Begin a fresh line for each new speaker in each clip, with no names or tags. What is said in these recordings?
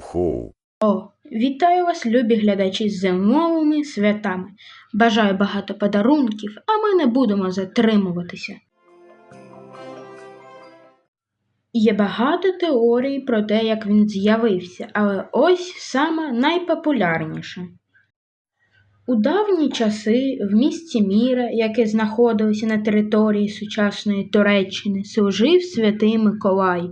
Хо-хо.
Вітаю вас, любі глядачі, з зимовими святами. Бажаю багато подарунків, а ми не будемо затримуватися. Є багато теорій про те, як він з'явився, але ось саме найпопулярніша. У давні часи в місті Міра, яке знаходилося на території сучасної Туреччини, служив святий Миколай.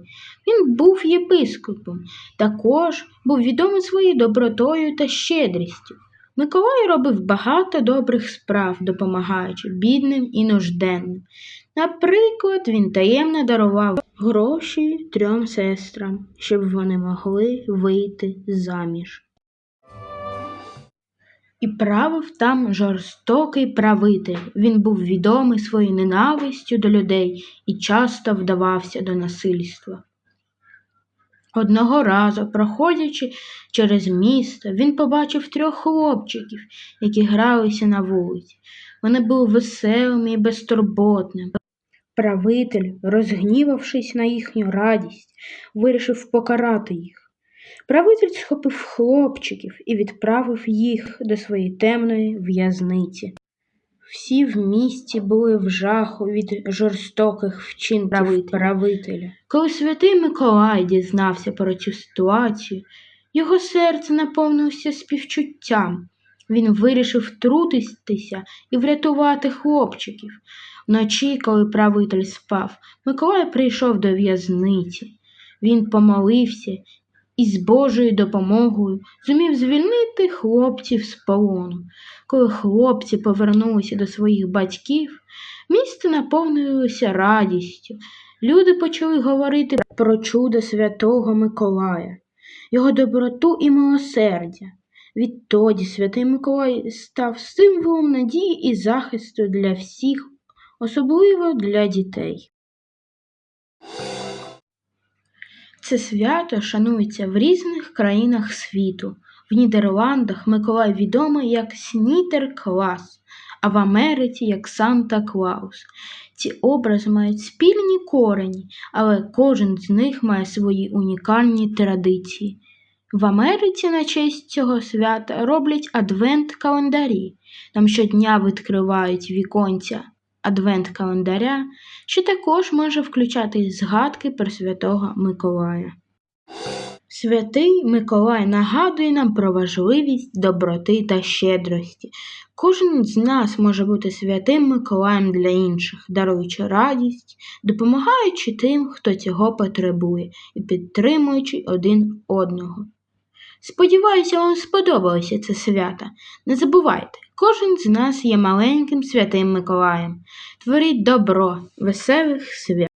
Він був єпископом, також був відомий своєю добротою та щедрістю. Миколай робив багато добрих справ, допомагаючи бідним і нужденним. Наприклад, він таємно дарував гроші трьом сестрам, щоб вони могли вийти заміж. І правив там жорстокий правитель. Він був відомий своєю ненавистю до людей і часто вдавався до насильства. Одного разу, проходячи через місто, він побачив трьох хлопчиків, які гралися на вулиці. Вони були веселими і безтурботними. Правитель, розгнівавшись на їхню радість, вирішив покарати їх. Правитель схопив хлопчиків і відправив їх до своєї темної в'язниці. Всі в місті були в жаху від жорстоких вчинків правителя. правителя. Коли святий Миколай дізнався про цю ситуацію, його серце наповнилося співчуттям. Він вирішив втрутитися і врятувати хлопчиків. Вночі, коли правитель спав, Миколай прийшов до в'язниці. Він помолився і з Божою допомогою зумів звільнити хлопців з полону. Коли хлопці повернулися до своїх батьків, місто наповнилося радістю. Люди почали говорити про чудо святого Миколая, його доброту і милосердя. Відтоді святий Миколай став символом надії і захисту для всіх, особливо для дітей. Це свято шанується в різних країнах світу. В Нідерландах Миколай відомий як Снітер-Клас, а в Америці як Санта Клаус. Ці образи мають спільні корені, але кожен з них має свої унікальні традиції. В Америці на честь цього свята роблять адвент-календарі. Там щодня відкривають віконця адвент-календаря, що також може включати згадки про святого Миколая. Святий Миколай нагадує нам про важливість доброти та щедрості. Кожен з нас може бути святим Миколаєм для інших, даруючи радість, допомагаючи тим, хто цього потребує, і підтримуючи один одного. Сподіваюся, вам сподобалося це свято. Не забувайте, кожен з нас є маленьким святим Миколаєм. Творіть добро, веселих свят!